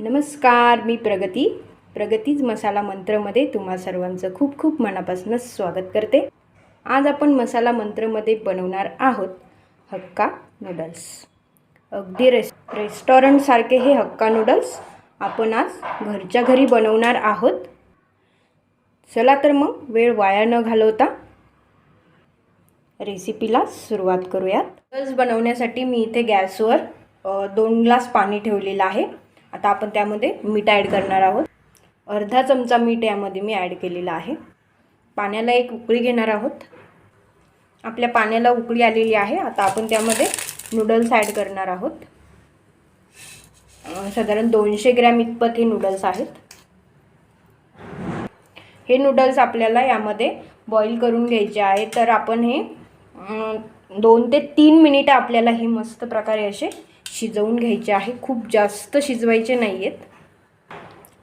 नमस्कार मी प्रगती. प्रगतीज मसाला मंत्रमध्ये तुम्हा सर्वांचं खूप खूप मनापासून स्वागत करते. आज आपण मसाला मंत्रमध्ये बनवणार आहोत हक्का नूडल्स. अगदी रेस रेस्टॉरंटसारखे हे हक्का नूडल्स आपण आज घरच्या घरी बनवणार आहोत. चला तर मग वेळ वाया न घालवता रेसिपीला सुरुवात करूयात. नूडल्स बनवण्यासाठी मी इथे गॅसवर दोन ग्लास पाणी ठेवलेलं आहे. आता आपण त्यामध्ये मीठ ॲड करणार आहोत. अर्धा चमचा मीठ यामध्ये मी ॲड केलेला आहे. पाण्याला एक उकळी घेणार आहोत. आपल्या पाण्याला उकळी आलेली आहे. आता आपण त्यामध्ये नूडल्स ॲड करणार आहोत. साधारण दोनशे ग्रॅम इतपत हे नूडल्स आहेत. हे नूडल्स आपल्याला यामध्ये बॉईल करून घ्यायचे आहे. तर आपण हे दोन ते तीन मिनिटं आपल्याला हे मस्त प्रकारे असे शिजवून घ्यायचे आहे. खूप जास्त शिजवायचे नाही आहेत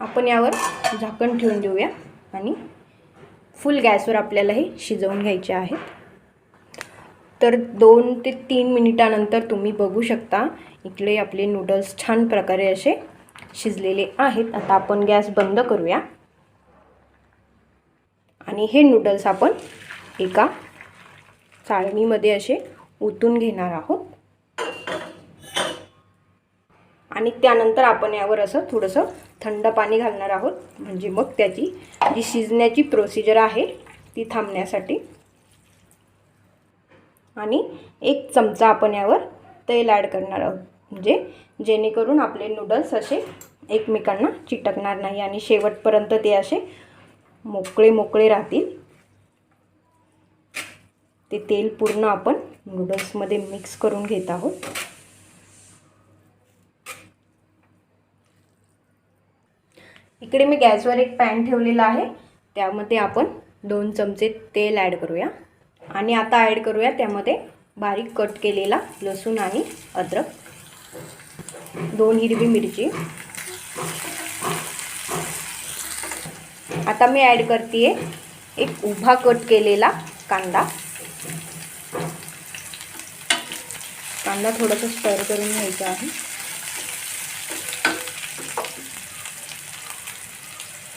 आपण यावर झाकण ठेवून देऊया. आणि फुल गॅसवर आपल्याला हे शिजवून घ्यायचे आहेत. तर दोन ते तीन मिनिटानंतर तुम्ही बघू शकता. इकडे आपले नूडल्स छान प्रकारे असे शिजलेले आहेत. आता आपण गॅस बंद करूया. आणि हे नूडल्स आपण एका चाळणीमध्ये असे ओतून घेणार आहोत. आणि त्यानंतर आपण यावर असं थोडंसं थंड पाणी घालणार आहोत. म्हणजे मग त्याची जी शिजण्याची प्रोसिजर आहे ती थांबण्यासाठी. आणि एक चमचा आपण यावर तेल ॲड करणार आहोत. म्हणजे जेणेकरून आपले नूडल्स असे एकमेकांना चिटकणार नाही आणि शेवटपर्यंत ते असे मोकळे मोकळे राहतील. ते तेल पूर्ण आपण नूडल्समध्ये मिक्स करून घेत आहोत. इकडे मी गॅसवर एक पॅन ठेवलेला आहे. त्यामध्ये आपण दोन चमचे तेल ॲड करूया. आणि आता ॲड करूया त्यामध्ये बारीक कट केलेला लसूण आणि अद्रक. दोन हिरवी मिरची. आता मी ॲड करते एक उभा कट केलेला कांदा. कांदा थोडंसं स्टर करून घ्यायचा आहे.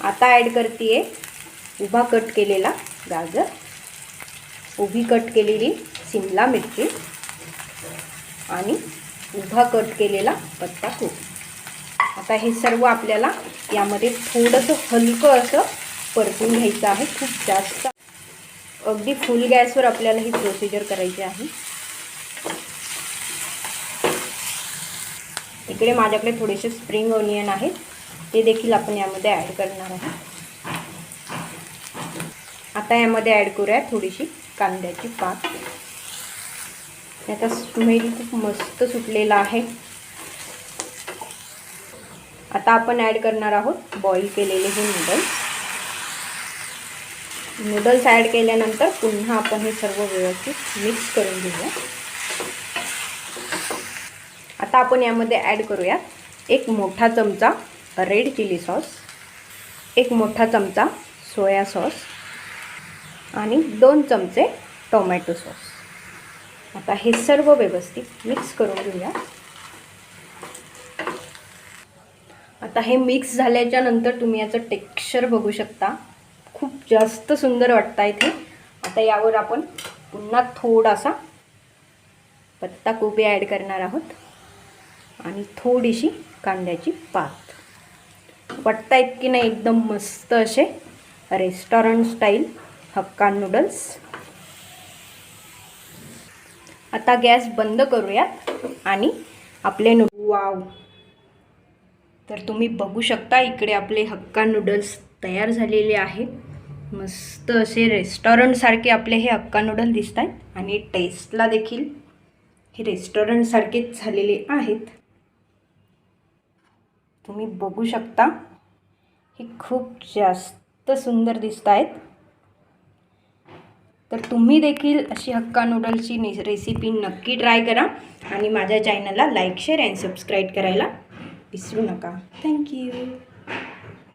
आता ॲड करते उभा कट केलेला गाजर. उभी कट केलेली शिमला मिरची. आणि उभा कट केलेला पत्ता कोबी. आता हे सर्व आपल्याला यामध्ये थोडंसं हलकं असं परतून घ्यायचं आहे. खूप जास्त. अगदी फुल गॅसवर आपल्याला ही प्रोसिजर करायची आहे. इकडे माझ्याकडे थोडेसे स्प्रिंग ऑनियन आहेत. ते देखील आपण यामध्ये ॲड करणार आहोत. आता यामध्ये ॲड करूया थोडीशी कांद्याची पात. याचा स्मेल खूप मस्त सुटलेला आहे. आता आपण ॲड करणार आहोत बॉईल केलेले हे नूडल्स नूडल्स ॲड केल्यानंतर पुन्हा आपण हे सर्व व्यवस्थित मिक्स करून घेऊया. आता आपण यामध्ये ॲड करूया एक मोठा चमचा रेड चिली सॉस एक मोठा चमचा सोया सॉस आणि दोन चमचे टोमॅटो सॉस. आता हे सर्व व्यवस्थित मिक्स करून घेऊया. आता हे मिक्स झाल्याच्यानंतर तुम्ही याचं टेक्स्चर बघू शकता. खूप जास्त सुंदर वाटतं इथे. आता यावर आपण पुन्हा थोडासा पत्ता कोबी ॲड करणार आहोत. आणि थोडीशी कांद्याची पात. वाटतायत की नाही एकदम मस्त असे रेस्टॉरंट स्टाईल हक्का नूडल्स. आता गॅस बंद करूयात आणि आपले नू वाव. तर तुम्ही बघू शकता इकडे आपले हक्का नूडल्स तयार झालेले आहेत मस्त असे रेस्टॉरंटसारखे आपले हे हक्का नूडल दिसत आहेत आणि टेस्टला देखील हे रेस्टॉरंटसारखेच झालेले आहेत. तुम्ही बघू शकता हे खूप जास्त सुंदर दिसत आहेत तर तुम्ही देखील अशी हक्का नूडल्सची नि रेसिपी नक्की ट्राय करा आणि माझ्या चॅनलला लाईक शेअर अँड सबस्क्राईब करायला विसरू नका. थँक्यू